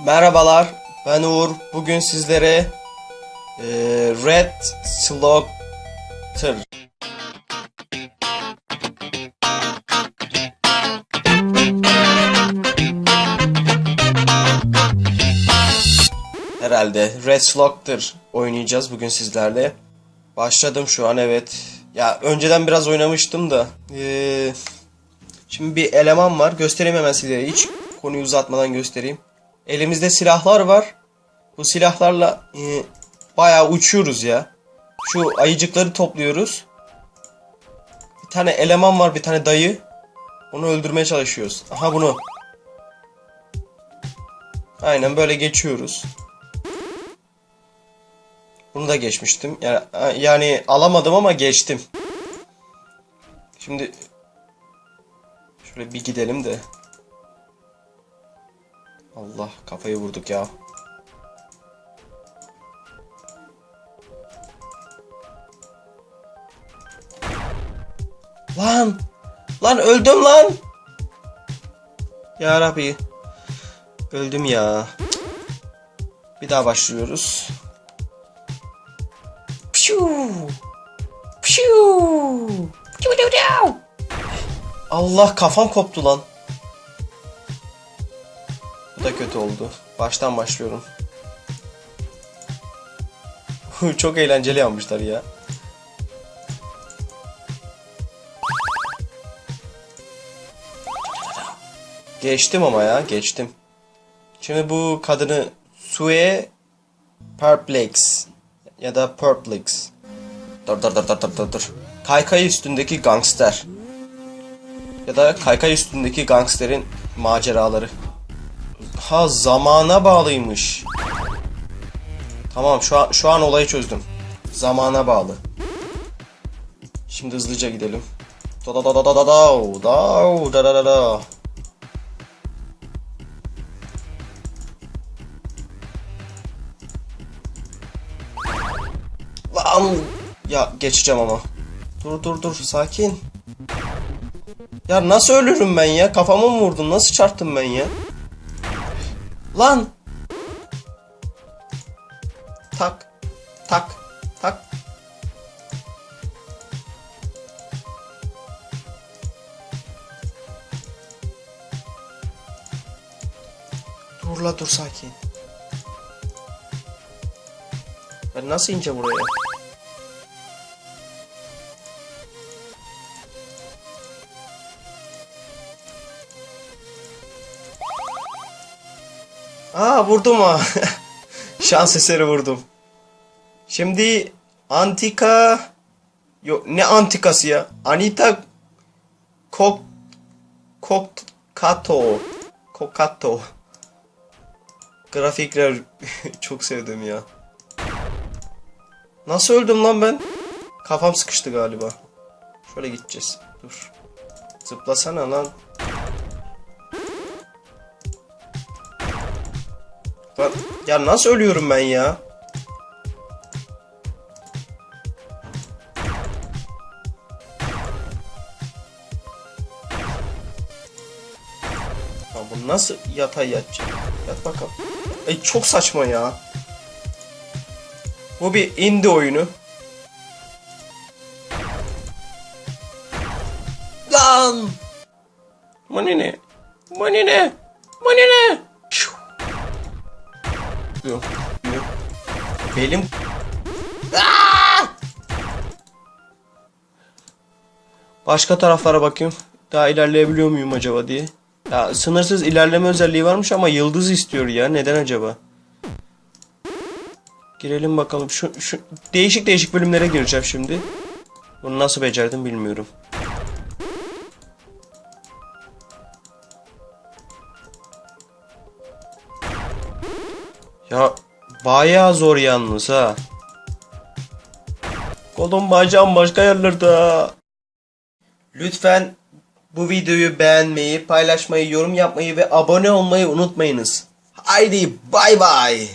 Merhabalar, ben Uğur. Bugün sizlere eee, Red Slaughter herhalde Red Slaughter oynayacağız bugün sizlerle. Başladım şu an evet. Ya önceden biraz oynamıştım da. Eee, şimdi bir eleman var. Göstereyim hemen sizlere. Hiç konuyu uzatmadan göstereyim. Elimizde silahlar var. Bu silahlarla e, bayağı uçuyoruz ya. Şu ayıcıkları topluyoruz. Bir tane eleman var, bir tane dayı. Onu öldürmeye çalışıyoruz. Aha bunu. Aynen böyle geçiyoruz. Bunu da geçmiştim. Yani, yani alamadım ama geçtim. Şimdi şöyle bir gidelim de. Allah kafayı vurduk ya. Lan! Lan öldüm lan! Ya Rabbi. Öldüm ya. Bir daha başlıyoruz. Pşuu! Pşuu! Allah kafam koptu lan. Da kötü oldu. Baştan başlıyorum. Çok eğlenceli yapmışlar ya. Geçtim ama ya geçtim. Şimdi bu kadını Sue Perplex ya da Perplex. Dur dur dur dur dur dur. Kaykay üstündeki gangster. Ya da kaykay üstündeki gangsterin maceraları. Ha zamana bağlıymış. Tamam şu an şu an olayı çözdüm. Zamana bağlı. Şimdi hızlıca gidelim. Da da da da da da da da da da da. Lan ya geçeceğim ama. Dur dur dur sakin. Ya nasıl ölürüm ben ya? Kafamı mı vurdun? Nasıl çarptım ben ya? Lan! Tak. Tak. Tak. Dur la dur sakin. Ben nasıl ince buraya? Aa vurdum ha. Şans eseri vurdum. Şimdi antika yok ne antikası ya? Anita Kok Kokato Kokato Grafikler çok sevdim ya. Nasıl öldüm lan ben? Kafam sıkıştı galiba. Şöyle gideceğiz. Dur. Zıplasana lan. Lan ya nasıl ölüyorum ben ya? Ya bu nasıl yatay yatacak? Yat bakalım. Ay çok saçma ya. Bu bir indie oyunu. Lan! Mani ne? Mani ne? Mani ne? Şu. Yok, yok. Belim... Aa! Başka taraflara bakayım. Daha ilerleyebiliyor muyum acaba diye. Ya sınırsız ilerleme özelliği varmış ama yıldız istiyor ya. Neden acaba? Girelim bakalım. Şu, şu değişik değişik bölümlere gireceğim şimdi. Bunu nasıl becerdim bilmiyorum. Ya bayağı zor yalnız ha. Kolum bacağım başka yerlerde. Lütfen bu videoyu beğenmeyi, paylaşmayı, yorum yapmayı ve abone olmayı unutmayınız. Haydi bay bay.